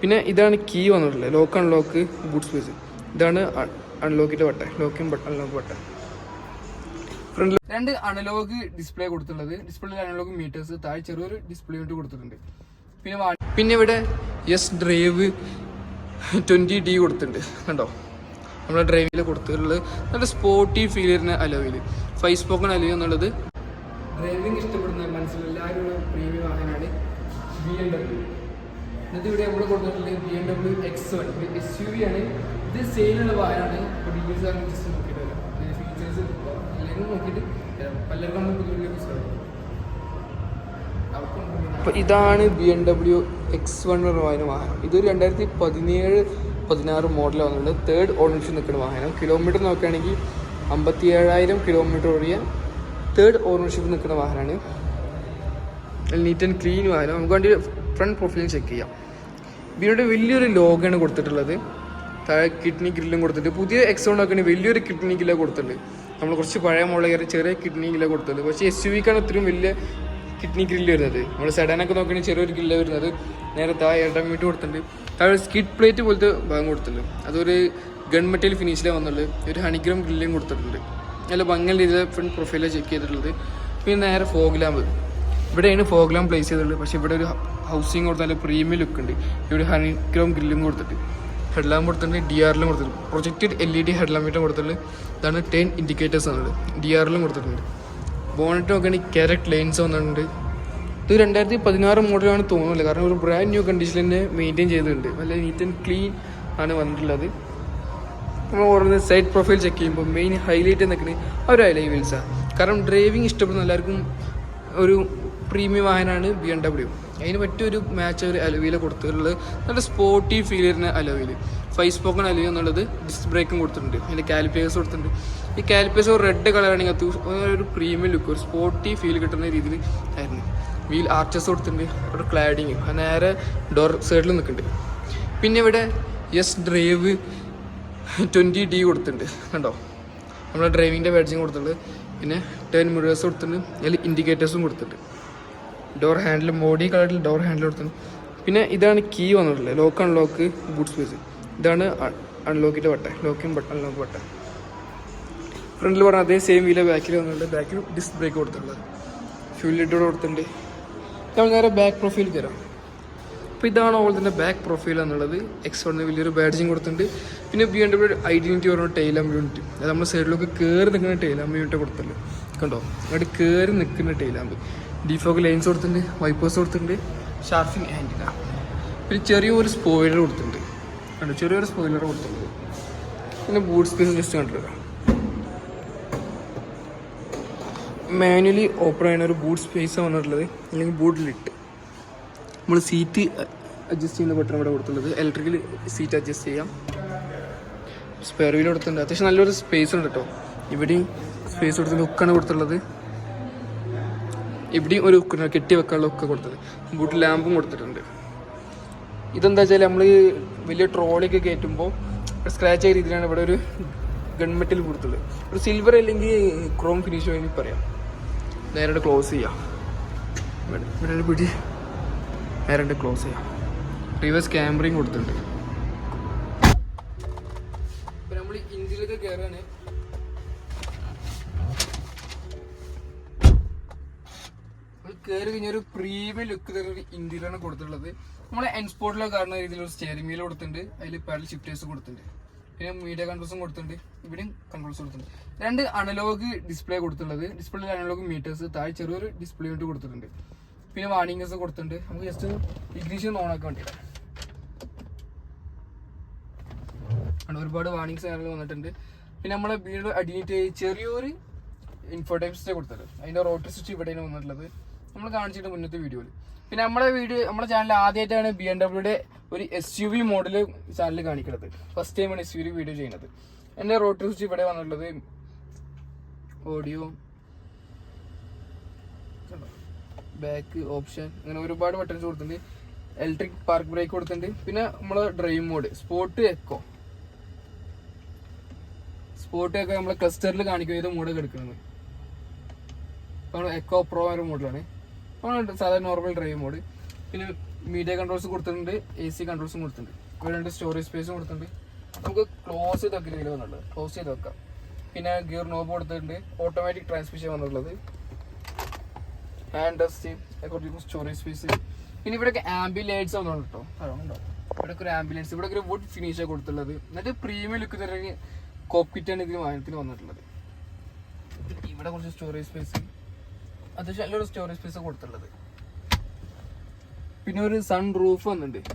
പിന്നെ ഇതാണ് കീ വന്നിട്ടുള്ളത് ലോക്ക് അൺലോക്ക് ബൂട്ട് സ്പേസ് ഇതാണ് അൺലോക്കിന്റെ ബട്ടൺ ലോക്കും അൺലോക്ക് ഫ്രണ്ടിൽ രണ്ട് അനലോഗ് ഡിസ്പ്ലേ കൊടുത്തിട്ടുള്ളത്. ഡിസ്പ്ലേ അനലോഗ് മീറ്റേഴ്സ് താഴെ ചെറിയൊരു ഡിസ്പ്ലേ ആയിട്ട് കൊടുത്തിട്ടുണ്ട്. പിന്നെ പിന്നെ ഇവിടെ യെസ് ഡ്രൈവ് ട്വന്റി ഡി കൊടുത്തിട്ടുണ്ട്. കണ്ടോ? നമ്മുടെ ഡ്രൈവിൽ കൊടുത്തിട്ടുള്ളത്. നല്ല സ്പോർട്ടി ഫീൽ അലോയിൽ ഫൈവ് സ്പോക്കൺ അലോയ് എന്നുള്ളത്. ഡ്രൈവിംഗ് ഇഷ്ടപ്പെടുന്ന മനസ്സിലെല്ലാവരും പ്രീമിയം വാങ്ങാനാണ് ബി എം ഡബ്ല്യു എന്നിട്ട് ഇവിടെ നമ്മൾ കൊടുത്തിട്ടുള്ളത് B M W X one S U V ആണ്. ഇത് സെയിലുള്ള വാഹനമാണ്. ഇപ്പോൾ ഡീറ്റെയിൽസ് ആണ് ജസ്റ്റ് നോക്കിയിട്ട് വരാം. ഫീച്ചേഴ്സ് എല്ലാവരും നോക്കിയിട്ട്. പലർക്കും നമ്മൾ പുതിയ പുസ്തകം അപ്പോൾ ഇതാണ് B M W X one എന്ന് പറയുന്ന വാഹനം. ഇതൊരു രണ്ടായിരത്തി പതിനേഴ് പതിനാറ് മോഡൽ വന്നിട്ടുണ്ട് തേർഡ് ഓണർഷിപ്പ് നിൽക്കുന്ന വാഹനം. കിലോമീറ്റർ നോക്കുകയാണെങ്കിൽ അമ്പത്തി ഏഴായിരം കിലോമീറ്റർ ഓടിയ തേർഡ് ഓണർഷിപ്പ് നിൽക്കുന്ന വാഹനമാണ്. നീറ്റ് ആൻഡ് ക്ലീൻ വാഹനം. നമുക്ക് വേണ്ടി ഫ്രണ്ട് പ്രൊഫൈൽ ചെക്ക് ചെയ്യാം. ബിയുടെ വലിയൊരു ലോഗാണ് കൊടുത്തിട്ടുള്ളത്. താഴെ കിഡ്നി ഗ്രില്ലും കൊടുത്തിട്ട് പുതിയ എക്സോൺ നോക്കുകയാണെങ്കിൽ വലിയൊരു കിഡ്നി ഗ്രില്ല കൊടുത്തിട്ടുണ്ട്. നമ്മൾ കുറച്ച് പഴയ കയറി ചെറിയ കിഡ്നി ഗ്രില്ല കൊടുത്തിട്ടുണ്ട്. പക്ഷേ എസ് യു വിക്കാണ് ഇത്രയും വലിയ കിഡ്നി ഗ്രില്ല് വരുന്നത്. നമ്മൾ സെഡാനൊക്കെ നോക്കുകയാണെങ്കിൽ ചെറിയൊരു ഗില്ല വരുന്നത്. നേരെ താഴെ വീട്ട് കൊടുത്തിട്ടുണ്ട്. താഴെ സ്കിഡ് പ്ലേറ്റ് പോലത്തെ ഭാഗം കൊടുത്തിട്ടുണ്ട്. അതൊരു ഗൺ മെറ്റീരിയൽ ഫിനിഷിലേ വന്നുള്ളൂ ഒരു ഹണിഗ്രാം ഗ്രില്ലും കൊടുത്തിട്ടുണ്ട്. നല്ല ഭംഗിയുള്ള രീതിയിൽ ഫ്രണ്ട് പ്രൊഫൈലാണ് ചെക്ക് ചെയ്തിട്ടുള്ളത്. പിന്നെ നേരെ ഫോഗ് ലാമ്പ് ഇവിടെയാണ് ഫോഗ്ലാം പ്ലേസ് ചെയ്തിട്ടുള്ളത്. പക്ഷേ ഇവിടെ ഒരു ഹൗസിങ് കൊടുത്ത നല്ല പ്രീമിയം ലുക്ക് ഉണ്ട് ഇവിടെ ഹണി ക്രോം ഗ്രില്ലും കൊടുത്തിട്ട്. ഹെഡ് കൊടുത്തിട്ടുണ്ട് ഡി ആറിലും കൊടുത്തിട്ടുണ്ട്. Projected L E D head ലാമ്പിട്ടും കൊടുത്തിട്ടുണ്ട് ഇതാണ് ടെൻ ഇൻഡിക്കേറ്റേഴ്സ് എന്നുള്ളത് ഡി ആറിലും കൊടുത്തിട്ടുണ്ട്. ബോണറ്റ് നോക്കുകയാണെങ്കിൽ ക്യാരറ്റ് ലൈൻസ് വന്നിട്ടുണ്ട്. ഇത് രണ്ടായിരത്തി പതിനാറ് മോഡലാണ് തോന്നുന്നില്ല കാരണം ഒരു ബ്രാൻഡ് ന്യൂ കണ്ടീഷനിൽ തന്നെ മെയിന്റെയിൻ ചെയ്തിട്ടുണ്ട്. നല്ല നീറ്റ് ആൻഡ് ക്ലീൻ ആണ് വന്നിട്ടുള്ളത്. നമ്മൾ ഓർമ്മ സൈഡ് പ്രൊഫൈൽ ചെക്ക് ചെയ്യുമ്പോൾ മെയിൻ ഹൈലൈറ്റ് നിൽക്കുന്നത് ഒരു ഹൈലൈ വീൽസാണ് കാരണം ഡ്രൈവിംഗ് ഇഷ്ടപ്പെടുന്ന എല്ലാവർക്കും ഒരു പ്രീമിയം വാഹനമാണ് ബി എം ഡബ്ല്യു. അതിന് പറ്റിയൊരു മാച്ച് ഒരു അലവിയിൽ കൊടുത്തിട്ടുള്ളത്. നല്ല സ്പോർട്ടി ഫീൽ ചെയ്യുന്ന അലവിൽ ഫൈവ് സ്പോക്കൺ അലവി എന്നുള്ളത് ഡിസ്ക് ബ്രേക്കും കൊടുത്തിട്ടുണ്ട്. അതിന്റെ കാലിപ്പേഴ്സ് കൊടുത്തിട്ടുണ്ട്. ഈ കാലിപ്പേഴ്സ് ഒരു റെഡ് കളറാണെങ്കിൽ അത് ഒരു പ്രീമിയം ലുക്ക് ഒരു സ്പോർട്ടി ഫീൽ കിട്ടുന്ന രീതിയിൽ ആയിരുന്നു. വീൽ ആർച്ചസ് കൊടുത്തിട്ടുണ്ട്. ഒരു ക്ലാഡിങ് നേരെ ഡോർ സൈഡിൽ നിൽക്കുന്നുണ്ട്. പിന്നെ ഇവിടെ യെസ് ഡ്രൈവ് ട്വന്റി ഡി കൊടുത്തിട്ടുണ്ട്. കണ്ടോ? നമ്മുടെ ഡ്രൈവിങ്ങിന്റെ ബാഡ്ജിങ് കൊടുത്തിട്ടുണ്ട് പിന്നെ ടേൺ മിറേഴ്സ് കൊടുത്തിട്ടുണ്ട്. അതിൽ ഇൻഡിക്കേറ്റേഴ്സും കൊടുത്തിട്ടുണ്ട്. ഡോർ ഹാൻഡിൽ മോഡി കളറിൽ ഡോർ ഹാൻഡിൽ കൊടുത്തു. പിന്നെ ഇതാണ് കീ വന്നിട്ടുള്ളത്. ലോക്ക് അൺലോക്ക് ബൂട്ട് സ്പേസ് ഇതാണ് അൺലോക്കിന്റെ വട്ട. ബട്ടൺ അൺലോക്ക് വട്ട ഫ്രണ്ടിൽ പറഞ്ഞ അതേ സെയിം വീല ബാക്കിൽ വന്നിട്ടുണ്ട്. ബാക്കിൽ ഡിസ്ക് ബ്രേക്ക് കൊടുത്തിട്ടുള്ളത്. ഫ്യൂൽ ലിഡ് കൊടുത്തിട്ടുണ്ട്. നമ്മൾ നേരെ ബാക്ക് പ്രൊഫൈൽ തരാം. അപ്പോൾ ഇതാണ് തന്നെ ബാക്ക് പ്രൊഫൈൽ എന്നുള്ളത്. എക്സ് വണ്ണിന് വലിയൊരു ബാഡ്ജിങ് കൊടുത്തിട്ടുണ്ട്. പിന്നെ ബി എം ഡബ്ല്യൂ ഐഡന്റിറ്റി പറഞ്ഞ ടൈലം യൂണിറ്റ് അത് നമ്മുടെ സൈഡിലൊക്കെ കയറി നിൽക്കുന്ന ടൈലാമ്പ് യൂണിറ്റ് കൊടുത്തിട്ടുണ്ട്. കണ്ടോ? അവിടെ കയറി നിൽക്കുന്ന ടൈലാമ്പ് ഡിഫോക്ക് ലൈൻസ് കൊടുത്തിട്ടുണ്ട് വൈപ്പേഴ്സ് കൊടുത്തിട്ടുണ്ട് ഷാർഫിങ് ആന്റിന പിന്നെ ചെറിയൊരു സ്പോയിലർ കൊടുത്തിട്ടുണ്ട്. കണ്ടോ? ചെറിയൊരു സ്പോയിലർ കൊടുത്തിട്ടുണ്ട്. പിന്നെ ബൂട്ട് സ്പേസ് ജസ്റ്റ് കണ്ടിട്ട് മാനുവലി ഓപ്പൺ ചെയ്യുന്ന ഒരു ബൂട്ട് സ്പേസ് വന്നിട്ടുള്ളത്. അല്ലെങ്കിൽ ബൂട്ട് ലിറ്റ് നമ്മൾ സീറ്റ് അഡ്ജസ്റ്റ് ചെയ്യുന്ന ബട്ടൺ ഇവിടെ കൊടുത്തുള്ളത് ഇലക്ട്രിക്കൽ സീറ്റ് അഡ്ജസ്റ്റ് ചെയ്യാം. സ്പെയർ വീൽ കൊടുത്തിട്ടുണ്ട്. അത്യാവശ്യം നല്ലൊരു സ്പേസ് ഉണ്ട് കേട്ടോ ഇവിടെയും സ്പേസ് കൊടുത്തിട്ടുണ്ട്. ഹുക്കാണ് കൊടുത്തുള്ളത് ഇവിടെയും ഒരു കെട്ടി വെക്കാനുള്ള ഒക്കെ കൊടുത്തത്. ബൂട്ട് ലാമ്പും കൊടുത്തിട്ടുണ്ട്. ഇതെന്താ വെച്ചാൽ നമ്മൾ വലിയ ട്രോളിയൊക്കെ കയറ്റുമ്പോൾ സ്ക്രാച്ച് ആയ രീതിയിലാണ് ഇവിടെ ഒരു ഗൺമെറ്റിൽ കൊടുത്തത്. ഒരു സിൽവർ അല്ലെങ്കിൽ ക്രോം ഫിനിഷ് വേണ്ടി പറയാം. നേരെ ക്ലോസ് ചെയ്യാം. ഇവിടെ പിടി. നേരെ ക്ലോസ് ചെയ്യാം. റിവേഴ്സ് ക്യാമറയും കൊടുത്തിട്ടുണ്ട്. നമ്മൾ ഇന്ത്യയിലൊക്കെ കയറാണ് കയറി കഴിഞ്ഞ ഒരു പ്രീമിയം ലുക്ക് തരുന്ന ഇന്ത്യയിലാണ് കൊടുത്തിട്ടുള്ളത്. നമ്മൾ എൻസ്പോർട്ടിലൊക്കെ കാണുന്ന രീതിയിൽ ഒരു സ്റ്റെയറിംഗ് വീൽ കൊടുത്തിട്ടുണ്ട്. അതിൽ പാഡൽ ഷിഫ്റ്റേഴ്സ് കൊടുത്തിട്ടുണ്ട്. പിന്നെ മീഡിയ കൺട്രോൾസും കൊടുത്തിട്ടുണ്ട്. ഇവിടെയും കൺട്രോൾസ് കൊടുത്തിട്ടുണ്ട്. രണ്ട് അനലോഗ് ഡിസ്പ്ലേ കൊടുത്തിട്ടുള്ളത്. ഡിസ്പ്ലേയിൽ അനലോഗ് മീറ്റേഴ്സ് താഴെ ചെറിയൊരു ഡിസ്പ്ലേ യൂണിറ്റ് കൊടുത്തിട്ടുണ്ട്. പിന്നെ വാർണിംഗ്സ് കൊടുത്തിട്ടുണ്ട്. നമുക്ക് ജസ്റ്റ് ഇഗ്നിഷൻ ഓൺ ആക്കാൻ ആണ് ഒരുപാട് വാർണിംഗ്സ് കാര്യങ്ങൾ വന്നിട്ടുണ്ട്. പിന്നെ നമ്മളെ വീട് അടിയിട്ട് ചെറിയൊരു ഇൻഫോടൈം കൊടുത്തിട്ടുണ്ട്. കൊടുത്തത് അതിന്റെ റോട്ടറി സ്വിച്ച് ഇവിടെയാണ് വന്നിട്ടുള്ളത്. നമ്മൾ കാണിച്ചിട്ട് മുന്നത്തെ വീഡിയോയിൽ പിന്നെ നമ്മുടെ വീഡിയോ നമ്മുടെ ചാനൽ ആദ്യമായിട്ടാണ് ബി എം ഡബ്ല്യൂടെ ഒരു S U V model channel കാണിക്കുന്നത് ഫസ്റ്റ് ടൈമാണ് എസ് യു വി വീഡിയോ ചെയ്യുന്നത്. എന്റെ റോഡ് സ്വിച്ച് ഇവിടെ വന്നിട്ടുള്ളത് ഓഡിയോ ബാക്ക് ഓപ്ഷൻ അങ്ങനെ ഒരുപാട് ബട്ടൺസ് കൊടുത്തിട്ടുണ്ട്. ഇലക്ട്രിക് പാർക്ക് ബ്രേക്ക് കൊടുത്തിട്ടുണ്ട്. പിന്നെ നമ്മളെ drive mode sport eco sport eco നമ്മളെ ക്ലസ്റ്ററിൽ കാണിക്കുന്ന ഏത് മോഡ് എടുക്കുന്നത്? എക്കോ പ്രോ ഒരു മോഡലാണ് സാധാരണ നോർമൽ ഡ്രൈവ് മോഡ് പിന്നെ മീഡിയ കൺട്രോൾസ് കൊടുത്തിട്ടുണ്ട് എ സി കൺട്രോൾസും കൊടുത്തിട്ടുണ്ട്. ഇവിടെ രണ്ട് സ്റ്റോറേജ് സ്പേസും കൊടുത്തിട്ടുണ്ട്. നമുക്ക് ക്ലോസ് ചെയ്ത് വെക്കുന്ന ഇതിൽ വന്നിട്ടുണ്ട് ക്ലോസ് ചെയ്ത് വെക്കാം. പിന്നെ ഗിയർ നോബ് കൊടുത്തിട്ടുണ്ട്. ഓട്ടോമാറ്റിക് ട്രാൻസ്മിഷൻ വന്നിട്ടുള്ളത്. ഹാൻഡ് ഡസ്റ്റ് കുറച്ച് സ്റ്റോറേജ് സ്പേസ് പിന്നെ ഇവിടെ ആംബുലൻസ് ലൈറ്റ്സ് വന്നു കേട്ടോ അതുകൊണ്ടോ ഇവിടെ ഒരു ആംബുലൻസ് ഇവിടെ ഒരു വുഡ് ഫിനിഷ് കൊടുത്തുള്ളത് എന്നിട്ട് പ്രീമിയം ലുക്ക് തരുന്ന കോപ്പിറ്റാണ് ഇതിന് വാഹനത്തിന് വന്നിട്ടുള്ളത്. ഇവിടെ കുറച്ച് സ്റ്റോറേജ് സ്പേസ് അത്യാവശ്യം നല്ലൊരു സ്റ്റോറേജ് സ്പേസ് കൊടുത്തുള്ളത് പിന്നെ ഒരു സൺ റൂഫ് വന്നിട്ടുണ്ട്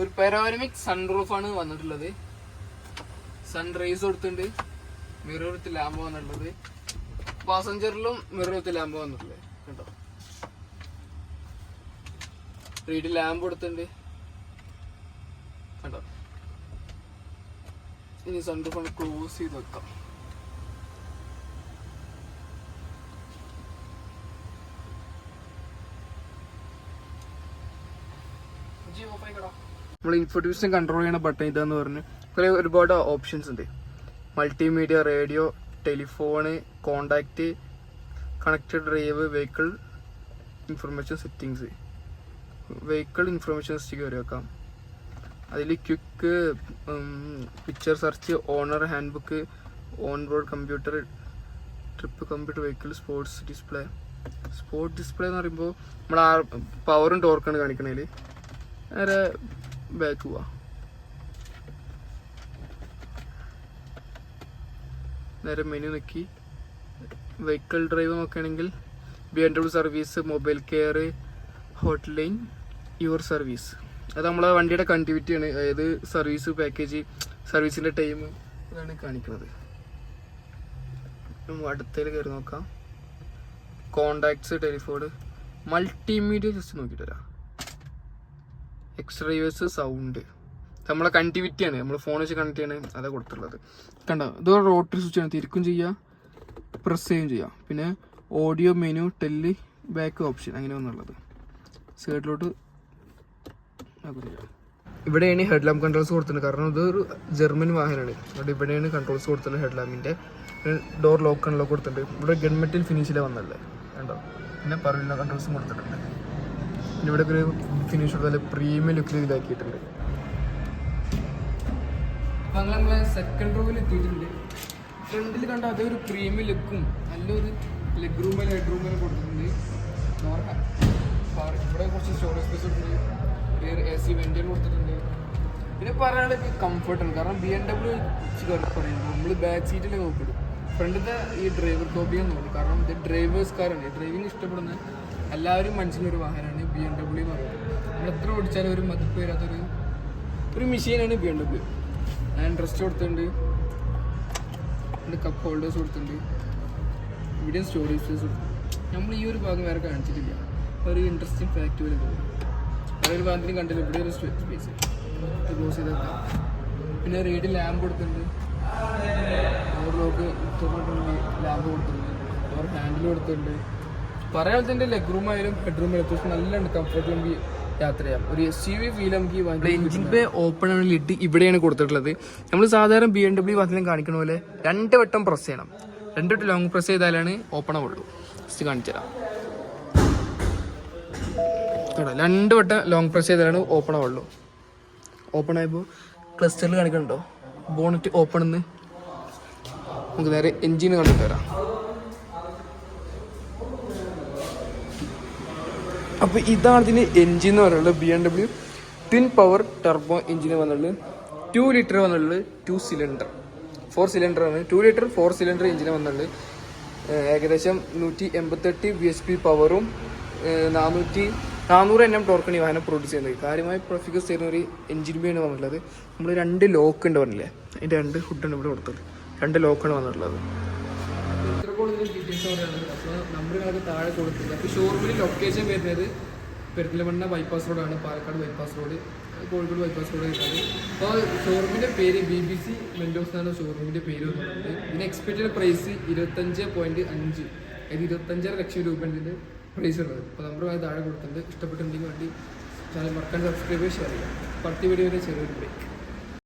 ഒരു പെരോരമിക് സൺ റൂഫാണ് വന്നിട്ടുള്ളത്. സൺ റൈസ് കൊടുത്തിട്ടുണ്ട്. മിറർ വിത്ത് ലാമ്പ് വന്നിട്ടുള്ളത്. പാസഞ്ചറിലും മിറർ വിത്ത് ലാമ്പ് വന്നിട്ടുള്ളത്. കേട്ടോ റീഡ് ലാമ്പ് കൊടുത്തിട്ടുണ്ട് കണ്ടോ ഇനി സൺ ഫോൺ ക്ലോസ് ചെയ്ത് വെക്കാം. നമ്മൾ ഇൻഫോർട്ടിവിഷൻ കൺട്രോൾ ചെയ്യുന്ന ബട്ടൺ ഇതാന്ന് പറഞ്ഞു കുറെ ഒരുപാട് ഓപ്ഷൻസ് ഉണ്ട്. Multimedia radio telephone contact connected drive vehicle information settings vehicle information setting വരെ വെക്കാം. അതിൽ quick picture search owner handbook on road computer trip computer vehicle sports display sports display എന്ന് പറയുമ്പോൾ നമ്മൾ ആ പവറും ടോർക്കാണ് കാണിക്കണതിൽ നേരെ ബാക്ക് പോവാ. നേരെ മെനു നോക്കി. വെഹിക്കിൾ ഡ്രൈവ് നോക്കുകയാണെങ്കിൽ B M W service mobile care hotline your service അത് നമ്മളെ വണ്ടിയുടെ കണ്ടിവിറ്റിയാണ് അതായത് സർവീസ് പാക്കേജ് സർവീസിന്റെ ടൈം ഇതാണ് കാണിക്കുന്നത്. ഉം, അടുത്തതിൽ കയറി നോക്കാം. കോണ്ടാക്ട്സ് ടെലിഫോൺ മൾട്ടിമീഡിയ ജസ്റ്റ് നോക്കിയിട്ട് വരാം. എക്സ്ട്രൈവേഴ്സ് സൗണ്ട് നമ്മളെ കണ്ടിവിറ്റിയാണ് നമ്മൾ ഫോൺ വെച്ച് കണക്ട് ചെയ്യണേ അതാണ് കൊടുത്തുള്ളത് കണ്ടോ? ഇത് റോട്ടറി സ്വിച്ച് ആണ്. തിരിക്കും ചെയ്യുക പ്രസ് ചെയ്യുകയും ചെയ്യാം. പിന്നെ audio menu telly back option അങ്ങനെ ഒന്നുള്ളത് സൈഡിലോട്ട് ഇവിടെയാണ് ഹെഡ് ലാമ്പ് കൺട്രോൾസ് കൊടുത്തിട്ടുണ്ട് കാരണം ഇതൊരു ജർമ്മൻ വാഹനമാണ്. അതുകൊണ്ട് ഇവിടെയാണ് കൺട്രോൾസ് കൊടുത്തിട്ടുണ്ട് ഹെഡ് ലാമ്പിന്റെ ഡോർ ലോക്ക് അൺലോക്ക് കൊടുത്തിട്ടുണ്ട്. ഇവിടെ ഗൺമെറ്റിൽ ഫിനിഷിലെ വന്നല്ലേ കണ്ടോ? പിന്നെ പറവില്ല കൺട്രോൾസും കൊടുത്തിട്ടുണ്ട്. പിന്നെ ഇവിടെ ഒരു ഫിനിഷ് കൊടുത്താൽ പ്രീമിയം ലുക്കിൽ ഇതാക്കിയിട്ടുണ്ട്. സെക്കൻഡ് റൂമിൽ എത്തിയിട്ടുണ്ട്. ഫ്രണ്ടിൽ കണ്ട അതേ ഒരു പ്രീമിയം ലുക്കും നല്ലൊരു ലെഗ് റൂമിൽ ഹെഡ് റൂമിൽ കൊടുത്തിട്ടുണ്ട്. ഇവിടെ കുറച്ച് സ്റ്റോറേജ് സ്പേസ് കൊടുത്തിട്ടുണ്ട് എ സി വെന്റിയർ കൊടുത്തിട്ടുണ്ട്. പിന്നെ പറയാനുള്ള കംഫർട്ടാണ് കാരണം ബി എം ഡബ്ല്യു പറയുന്നത് നമ്മൾ ബാക്ക് സീറ്റിൽ നോക്കിയിട്ട് ഫ്രണ്ടിലത്തെ ഈ ഡ്രൈവർ കോപ്പിയാണ് നോക്കും കാരണം ഇത് ഡ്രൈവേഴ്സ് കാറാണ് ഡ്രൈവിംഗ് ഇഷ്ടപ്പെടുന്ന എല്ലാവരും മനസ്സിലൊരു വാഹനമാണ് ബി എം ഡബ്ല്യു എന്ന് പറയുന്നത്. നമ്മൾ എത്ര ഓടിച്ചാലും ഒരു മതിപ്പ് വരാത്തൊരു ഒരു മെഷീനാണ് ബി എം ഡബ്ല്യു ഞാൻ ഡ്രസ് കൊടുത്തിട്ടുണ്ട്. കപ്പ് ഹോൾഡേഴ്സ് കൊടുത്തിട്ടുണ്ട്. ഇവിടെയും സ്റ്റോറേജ് സ്പേസ് കൊടുത്തു നമ്മൾ ഈ ഒരു ഭാഗം വേറെ കാണിച്ചിട്ടില്ല. ഒരു ഇൻട്രസ്റ്റിംഗ് ഫാക്ട് വരെ തോന്നി വേറെ ഒരു ഭാഗത്തിനും കണ്ടില്ല. ഇവിടെ ഒരു സ്പേസ് ക്ലോസ് ചെയ്തേക്കാം പിന്നെ റീഡിൽ ലാമ്പ് കൊടുത്തിട്ടുണ്ട്. ലോക്ക് തുറന്നിട്ടുണ്ട് ലാമ്പ് കൊടുത്തിട്ടുണ്ട്. അവർ ഹാൻഡിൽ കൊടുത്തിട്ടുണ്ട്. പറയാൻ തന്നെ ലെഗ് റൂം ആയാലും ബെഡ് റൂം ആയാലും അത്യാവശ്യം നല്ല കംഫർട്ട് നമുക്ക് യാത്ര ചെയ്യാം. ഒരു എസ് യു വി ഫീൽ നമുക്ക് എഞ്ചിൻ പേ ഓപ്പൺ ആണ് ലിഡ് ഇവിടെയാണ് കൊടുത്തിട്ടുള്ളത്. നമ്മൾ സാധാരണ ബി എം ഡബ്ല്യു വാഹനം കാണിക്കുന്ന പോലെ രണ്ട് വട്ടം പ്രസ് ചെയ്യണം. രണ്ട് വട്ടം ലോങ് പ്രസ് ചെയ്താലാണ് ഓപ്പൺ ആവുള്ളൂ. ജസ്റ്റ് കാണിച്ചു തരാം കേട്ടോ രണ്ട് വട്ടം ലോങ് പ്രസ് ചെയ്താലാണ് ഓപ്പൺ ആവുള്ളൂ. ഓപ്പൺ ആയപ്പോൾ ക്ലസ്റ്ററിൽ കാണിക്കണുണ്ടോ? ബോണറ്റ് ഓപ്പൺ എന്ന് നമുക്ക് നേരെ എൻജിന് കണ്ടിട്ട് വരാം. അപ്പോൾ ഇതാണ് ഇതിന് എൻജിൻ എന്ന് പറയുന്നത് B M W twin power turbo എൻജിന് വന്നുള്ളത് ടു ലിറ്റർ വന്നുള്ളത് ടു സിലിണ്ടർ ഫോർ സിലിണ്ടർ ആണ്. ടു ലിറ്റർ ഫോർ സിലിണ്ടർ എഞ്ചിന് വന്നുള്ളത് ഏകദേശം നൂറ്റി എൺപത്തെട്ട് ബി എച്ച് പി പവറും നാനൂറ്റി നാനൂറ് എൻ എം ടോർക്കാണ് ഈ വാഹനം പ്രൊഡ്യൂസ് ചെയ്യുന്നത്. കാര്യമായി പ്രൊഫിക്കസ് ചെയ്യുന്ന ഒരു എഞ്ചിൻ ബിയാണ് വന്നിട്ടുള്ളത്. നമ്മൾ രണ്ട് ലോക്ക് ഉണ്ട് പറഞ്ഞില്ലേ? അതിന്റെ രണ്ട് ഹുഡാണ് ഇവിടെ കൊടുത്തത്. രണ്ട് ലോക്കാണ് വന്നിട്ടുള്ളത്. ഡീറ്റെയിൽസ് അപ്പോൾ താഴെ കൊടുത്തില്ല അപ്പോൾ ഷോറൂമിൽ ലൊക്കേഷൻ വരുന്നത് പെരുന്തലമണ്ണ ബൈപ്പാസ് റോഡാണ് Palakkad bypass road Kozhikode bypass road കിട്ടുന്നത് അപ്പോൾ ഷോറൂമിന്റെ പേര് ബി ബി സി വെൻഡോസ് എന്നാണ് ഷോറൂമിന്റെ പേര് വന്നിട്ടുണ്ട് ഇതിന് എക്സ്പെക്റ്റഡ് പ്രൈസ് ഇരുപത്തഞ്ച് പോയിന്റ് അഞ്ച്. അതായത് ഇരുപത്തഞ്ചര ലക്ഷം രൂപ ഇതിന്റെ പ്രൈസ് ഉള്ളത് അപ്പോൾ നമ്പർ താഴെ കൊടുത്തിട്ടുണ്ട്. ഇഷ്ടപ്പെട്ടിട്ടുണ്ടെങ്കിൽ വേണ്ടി ചാനൽ മറക്കാൻ സബ്സ്ക്രൈബ് ചെയ്യുക. ചെയ്യാം പത്ത് വീഡിയോ വരെ ചെറിയൊരു ബ്രേക്ക്